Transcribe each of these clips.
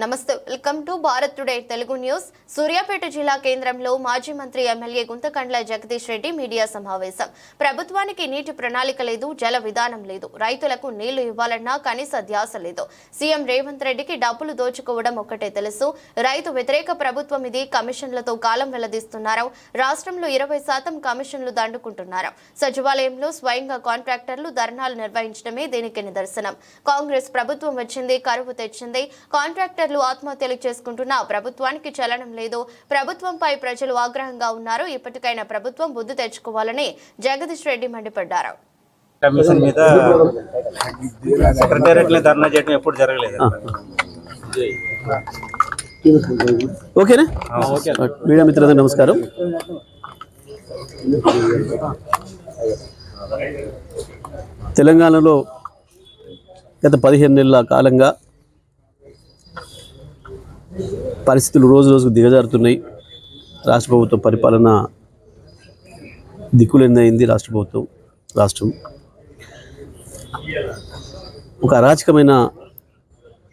నమస్తే welcome to Bharat today Telugu news. Suryapet జిల్లా కేంద్రంలో మాజీ మంత్రి ఎమ్మెల్యే గుంతకండ్ల జగదీష్ రెడ్డి మీడియా సమావేశం. ప్రభుత్వానికి నీటి ప్రణాళిక లేదు జల విధానం లేదు. రైతులకు నీళ్ళు ఇవ్వాలన్నా కనీస ధ్యాస లేదు. సీఎం రేవంత్ రెడ్డికి డబ్బులు దోచుకోవడం ఒక్కటే తెలుసు. రైతు వ్యతిరేక ప్రభుత్వం ఇది కమిషన్లతో కాలం వెల్లదీస్తున్నారు రాష్ట్రంలో ఇరవై శాతం కమిషన్లు దండుకుంటున్నారు. సచివాలయంలో స్వయంగా కాంట్రాక్టర్లు ధర్నాలు నిర్వహించడమే దీనికి నిదర్శనం. కాంగ్రెస్ ప్రభుత్వం వచ్చింది కరువు తెచ్చింది. కాంట్రాక్టర్లు ఆత్మహత్యలు చేసుకుంటున్నా ప్రభుత్వానికి చలనం లేదు. ప్రభుత్వంపై ప్రజలు ఆగ్రహంగా ఉన్నారు. ఇప్పటికైనా ప్రభుత్వం బుద్ధి తెచ్చుకోవాలని జగదీష్ రెడ్డి మండిపడ్డారు. కమిషన్ మీద సెక్రటేరియట్ ధర్నా చేయడం ఎప్పుడు జరగలేదు. ఓకేనా? మీడియా మిత్రులందరూ నమస్కారం. తెలంగాణలో గత పదిహేను నెలల కాలంగా పరిస్థితులు రోజు రోజుకు దిగజారుతున్నాయి. రాష్ట్ర ప్రభుత్వం పరిపాలన దిక్కులెన్నైంది రాష్ట్ర ప్రభుత్వం రాష్ట్రం. ఒక అరాచకమైన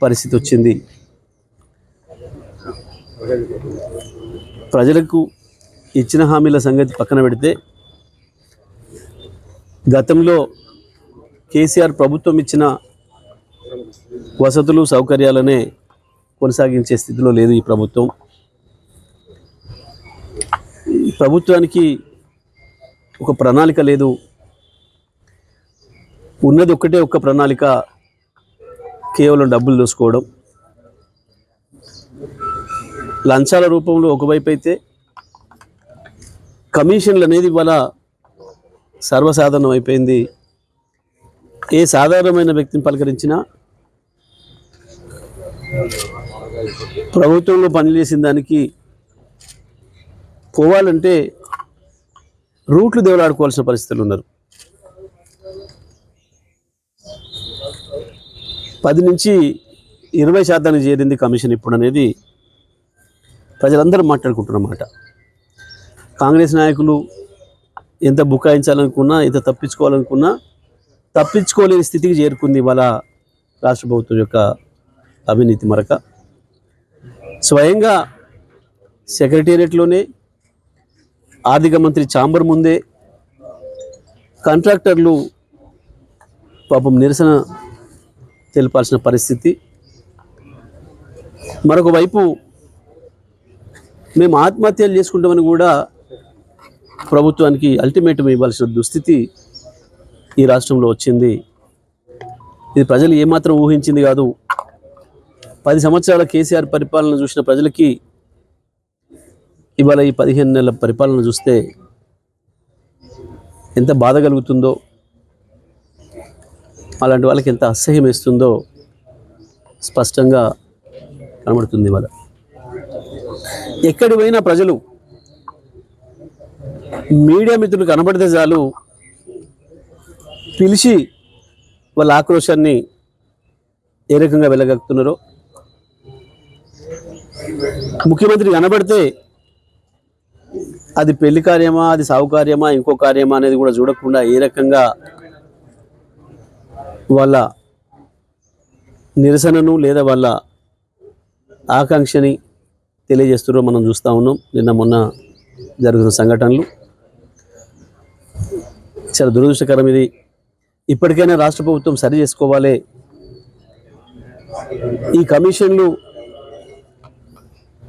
పరిస్థితి వచ్చింది. ప్రజలకు ఇచ్చిన హామీల సంగతి పక్కన పెడితే గతంలో కేసీఆర్ ప్రభుత్వం ఇచ్చిన వసతులు సౌకర్యాలనే కొనసాగించే స్థితిలో లేదు ఈ ప్రభుత్వం. ఈ ప్రభుత్వానికి ఒక ప్రణాళిక లేదు. ఉన్నది ఒక్కటే ఒక్క ప్రణాళిక కేవలం డబ్బులు దోసుకోవడం. లంచాల రూపంలో ఒకవైపు అయితే కమిషన్లు అనేది ఇవాళ సర్వసాధారణం అయిపోయింది ఏ సాధారణమైన వ్యక్తిని పలకరించినా ప్రభుత్వంలో పనిచేసిన దానికి పోవాలంటే రూట్లు దేవులాడుకోవాల్సిన పరిస్థితులు ఉన్నారు. పది నుంచి ఇరవై శాతానికి చేరింది కమిషన్ ఇప్పుడు అనేది ప్రజలందరూ మాట్లాడుకుంటున్నమాట కాంగ్రెస్ నాయకులు ఎంత బుకాయించాలనుకున్నా ఎంత తప్పించుకోవాలనుకున్నా తప్పించుకోలేని స్థితికి చేరుకుంది ఇవాళ రాష్ట్ర ప్రభుత్వం యొక్క అవినీతి మరక. స్వయంగా సెక్రటేరియట్లోనే ఆర్థిక మంత్రి చాంబర్ ముందే కాంట్రాక్టర్లు పాపం నిరసన తెలపాల్సిన పరిస్థితి. మరొక వైపు మేము ఆత్మహత్యలు చేసుకుంటామని కూడా ప్రభుత్వానికి అల్టిమేటం ఇవ్వాల్సిన దుస్థితి ఈ రాష్ట్రంలో వచ్చింది. ఇది ప్రజలు ఏమాత్రం ఊహించింది కాదు. పది సంవత్సరాల కేసీఆర్ పరిపాలన చూసిన ప్రజలకి ఇవాళ ఈ పదిహేను నెలల పరిపాలన చూస్తే ఎంత బాధ కలుగుతుందో అలాంటి వాళ్ళకి ఎంత అసహ్యం వేస్తుందో స్పష్టంగా కనబడుతుంది ఇవాళ. ఎక్కడి పోయినా ప్రజలు మీడియా మిత్రులు కనబడితే చాలు పిలిచి వాళ్ళ ఆక్రోశాన్ని ఏ రకంగా వెళ్ళగలుగుతున్నారో ముఖ్యమంత్రి కనబడితే అది పెళ్ళి కార్యమా అది సాగు కార్యమా ఇంకో కార్యమా అనేది కూడా చూడకుండా ఏ రకంగా వాళ్ళ నిరసనను లేదా వాళ్ళ ఆకాంక్షని తెలియజేస్తున్నారో మనం చూస్తూ ఉన్నాం. నిన్న మొన్న జరుగుతున్న సంఘటనలు. చాలా దురదృష్టకరం ఇది. ఇప్పటికైనా రాష్ట్ర ప్రభుత్వం సరి చేసుకోవాలి. ఈ కమిషన్లు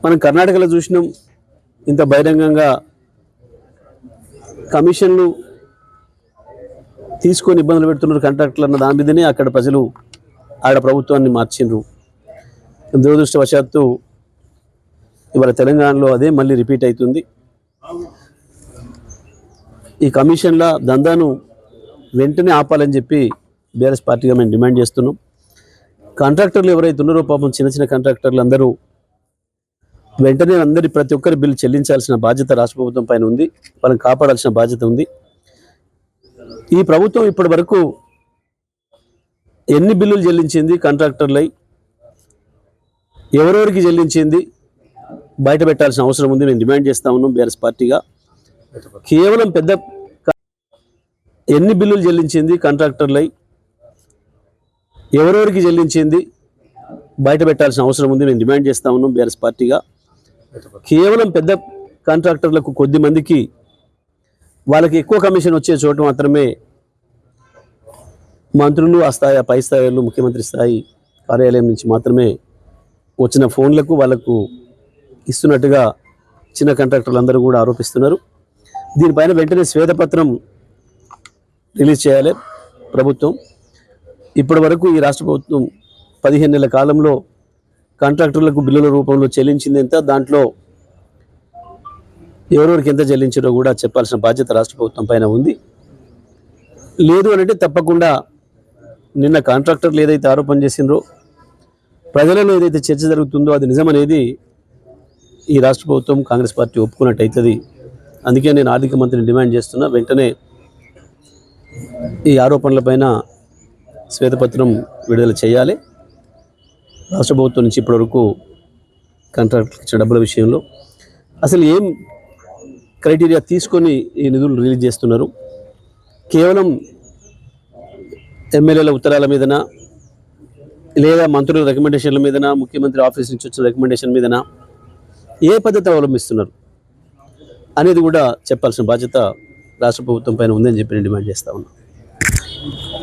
మనం కర్ణాటకలో చూసినాం ఇంత బహిరంగంగా కమిషన్లు తీసుకొని ఇబ్బందులు పెడుతున్నారు కాంట్రాక్టులు అన్న దాని మీదనే అక్కడ ప్రజలు ఆడ ప్రభుత్వాన్ని మార్చిండ్రు. దురదృష్టవశాత్తు ఇవాళ తెలంగాణలో అదే మళ్ళీ రిపీట్ అవుతుంది. ఈ కమిషన్ల దందాను వెంటనే ఆపాలని చెప్పి బీఆర్ఎస్ పార్టీగా మేము డిమాండ్ చేస్తున్నాం. కాంట్రాక్టర్లు ఎవరైతే ఉన్నారో పాపం చిన్న చిన్న కాంట్రాక్టర్లు అందరూ వెంటనే అందరి ప్రతి ఒక్కరి బిల్లు చెల్లించాల్సిన బాధ్యత రాష్ట్ర ప్రభుత్వం పైన ఉంది. వాళ్ళని కాపాడాల్సిన బాధ్యత ఉంది. ఈ ప్రభుత్వం ఇప్పటి వరకు ఎన్ని బిల్లులు చెల్లించింది? కాంట్రాక్టర్లై ఎవరెవరికి చెల్లించింది? బయట పెట్టాల్సిన అవసరం ఉంది. మేము డిమాండ్ చేస్తా ఉన్నాం బీఆర్ఎస్ పార్టీగా. కేవలం పెద్ద ఎన్ని బిల్లులు చెల్లించింది? కాంట్రాక్టర్లై ఎవరెవరికి చెల్లించింది? బయట పెట్టాల్సిన అవసరం ఉంది. మేము డిమాండ్ చేస్తా ఉన్నాం బీఆర్ఎస్ పార్టీగా. కేవలం పెద్ద కాంట్రాక్టర్లకు కొద్ది మందికి వాళ్ళకి ఎక్కువ కమిషన్ వచ్చే చోట మాత్రమే మంత్రులు ఆ స్థాయి పై స్థాయిలో ముఖ్యమంత్రి స్థాయి కార్యాలయం నుంచి మాత్రమే వచ్చిన ఫోన్లకు వాళ్ళకు ఇస్తున్నట్టుగా చిన్న కాంట్రాక్టర్లు అందరూ కూడా ఆరోపిస్తున్నారు. దీనిపైన వెంటనే శ్వేతపత్రం రిలీజ్ చేయాలి ప్రభుత్వం. ఇప్పటి వరకు ఈ రాష్ట్ర ప్రభుత్వం పదిహేను నెలల కాలంలో కాంట్రాక్టర్లకు బిల్లుల రూపంలో చెల్లించింది ఎంత? దాంట్లో ఎవరెవరికి ఎంత చెల్లించారో కూడా చెప్పాల్సిన బాధ్యత రాష్ట్ర ప్రభుత్వం పైన ఉంది. లేదు అంటే తప్పకుండా నిన్న కాంట్రాక్టర్లు ఏదైతే ఆరోపణ చేసిండ్రో ప్రజలలో ఏదైతే చర్చ జరుగుతుందో అది నిజమనేది ఈ రాష్ట్ర ప్రభుత్వం కాంగ్రెస్ పార్టీ ఒప్పుకున్నట్టు అవుతుంది అందుకే నేను ఆర్థిక మంత్రిని డిమాండ్ చేస్తున్నా. వెంటనే ఈ ఆరోపణలపైన శ్వేతపత్రం విడుదల చేయాలి. రాష్ట్ర ప్రభుత్వం నుంచి ఇప్పటివరకు కాంట్రాక్ట్ ఇచ్చిన డబ్బుల విషయంలో అసలు ఏం క్రైటీరియా తీసుకొని ఈ నిధులు రిలీజ్ చేస్తున్నారు? కేవలం ఎమ్మెల్యేల ఉత్తరాల మీదన? లేదా మంత్రుల రికమెండేషన్ల మీదన? ముఖ్యమంత్రి ఆఫీస్ నుంచి వచ్చిన రికమెండేషన్ మీదన? ఏ పద్ధతి అవలంబిస్తున్నారు? అనేది కూడా చెప్పాల్సిన బాధ్యత రాష్ట్ర ప్రభుత్వం పైన ఉందని చెప్పి నేను డిమాండ్ చేస్తా ఉన్నా.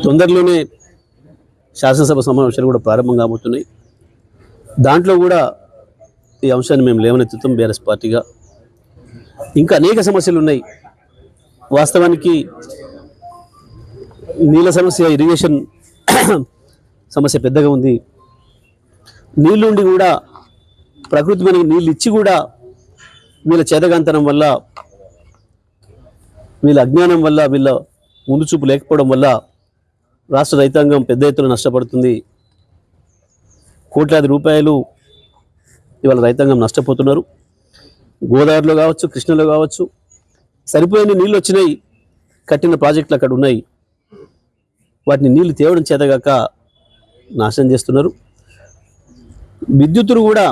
తొందరలోనే శాసనసభ సమావేశాలు కూడా ప్రారంభం కాబోతున్నాయి. దాంట్లో కూడా ఈ అంశాన్ని మేము లేవనెత్తుతాం బీఆర్ఎస్ పార్టీగా. ఇంకా అనేక సమస్యలు ఉన్నాయి. వాస్తవానికి నీళ్ళ సమస్య ఇరిగేషన్ సమస్య పెద్దగా ఉంది. నీళ్ళుండి కూడా ప్రకృతి మనకి నీళ్ళు ఇచ్చి కూడా వీళ్ళ చేతగాంతనం వల్ల వీళ్ళ అజ్ఞానం వల్ల వీళ్ళ ముందు చూపు లేకపోవడం వల్ల రాష్ట్ర రైతాంగం పెద్ద ఎత్తున నష్టపడుతుంది. కోట్లాది రూపాయలు ఇవాళ రైతాంగం నష్టపోతున్నారు. గోదావరిలో కావచ్చు కృష్ణలో కావచ్చు సరిపోయిన నీళ్ళు వచ్చినాయి కట్టిన ప్రాజెక్టులు అక్కడ ఉన్నాయి. వాటిని నీళ్ళు తేవడం చేతగాక నాశనం చేస్తున్నారు. విద్యుత్తును కూడా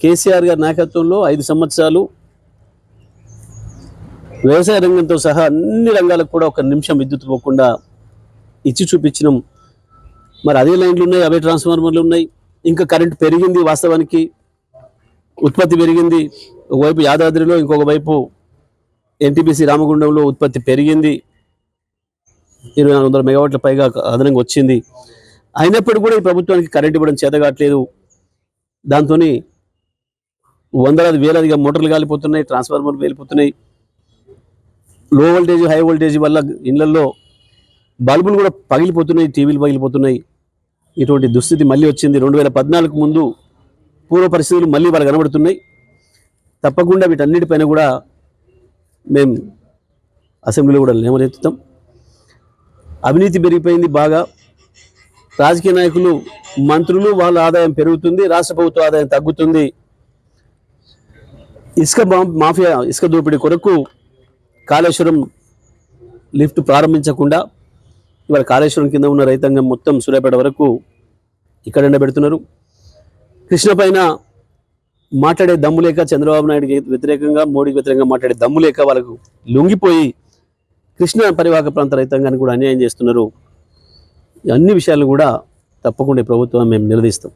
కేసీఆర్ గారి నాయకత్వంలో ఐదు సంవత్సరాలు వ్యవసాయ రంగంతో సహా అన్ని రంగాలకు కూడా ఒక నిమిషం విద్యుత్ పోకుండా ఇచ్చి చూపించినాం మరి అదే లైన్లు ఉన్నాయి అవే ట్రాన్స్ఫార్మర్లు ఉన్నాయి. ఇంకా కరెంట్ పెరిగింది వాస్తవానికి. ఉత్పత్తి పెరిగింది. ఒకవైపు యాదాద్రిలో ఇంకొక వైపు ఎన్టీపీసీ రామగుండంలో ఉత్పత్తి పెరిగింది. ఇరవై నాలుగు వందల మెగావాట్ల పైగా అదనంగా వచ్చింది. అయినప్పటికీ కూడా ఈ ప్రభుత్వానికి కరెంట్ ఇవ్వడం చేతగాట్లేదు. దాంతో వందలాది వేలాదిగా మోటార్లు కాలిపోతున్నాయి ట్రాన్స్ఫార్మర్లు వెళ్ళిపోతున్నాయి లో వోల్టేజ్ హై వోల్టేజ్ వల్ల ఇళ్ళలో బల్బులు కూడా పగిలిపోతున్నాయి టీవీలు పగిలిపోతున్నాయి. ఇటువంటి దుస్థితి మళ్ళీ వచ్చింది. రెండు వేల పద్నాలుగు ముందు పూర్వ పరిస్థితులు మళ్ళీ వాళ్ళు కనబడుతున్నాయి. తప్పకుండా వీటన్నిటిపైన కూడా మేము అసెంబ్లీలో కూడా లేవనెత్తుతాం. అవినీతి పెరిగిపోయింది బాగా. రాజకీయ నాయకులు మంత్రులు వాళ్ళ ఆదాయం పెరుగుతుంది రాష్ట్ర ప్రభుత్వ ఆదాయం తగ్గుతుంది. ఇసుక మాఫియా ఇసుక దోపిడీ కొరకు కాళేశ్వరం లిఫ్ట్ ప్రారంభించకుండా ఇవాళ కాళేశ్వరం కింద ఉన్న రైతాంగం మొత్తం సూర్యాపేట వరకు ఇక్కడ ఎండబెడుతున్నారు. కృష్ణ పైన మాట్లాడే దమ్ము లేక చంద్రబాబు నాయుడికి వ్యతిరేకంగా మోడీకి వ్యతిరేకంగా మాట్లాడే దమ్ము లేక వాళ్ళకు లొంగిపోయి కృష్ణ పరివాహక ప్రాంత రైతాంగానికి కూడా అన్యాయం చేస్తున్నారు. అన్ని విషయాలు కూడా తప్పకుండా ప్రభుత్వం మేము నిలదీస్తాం.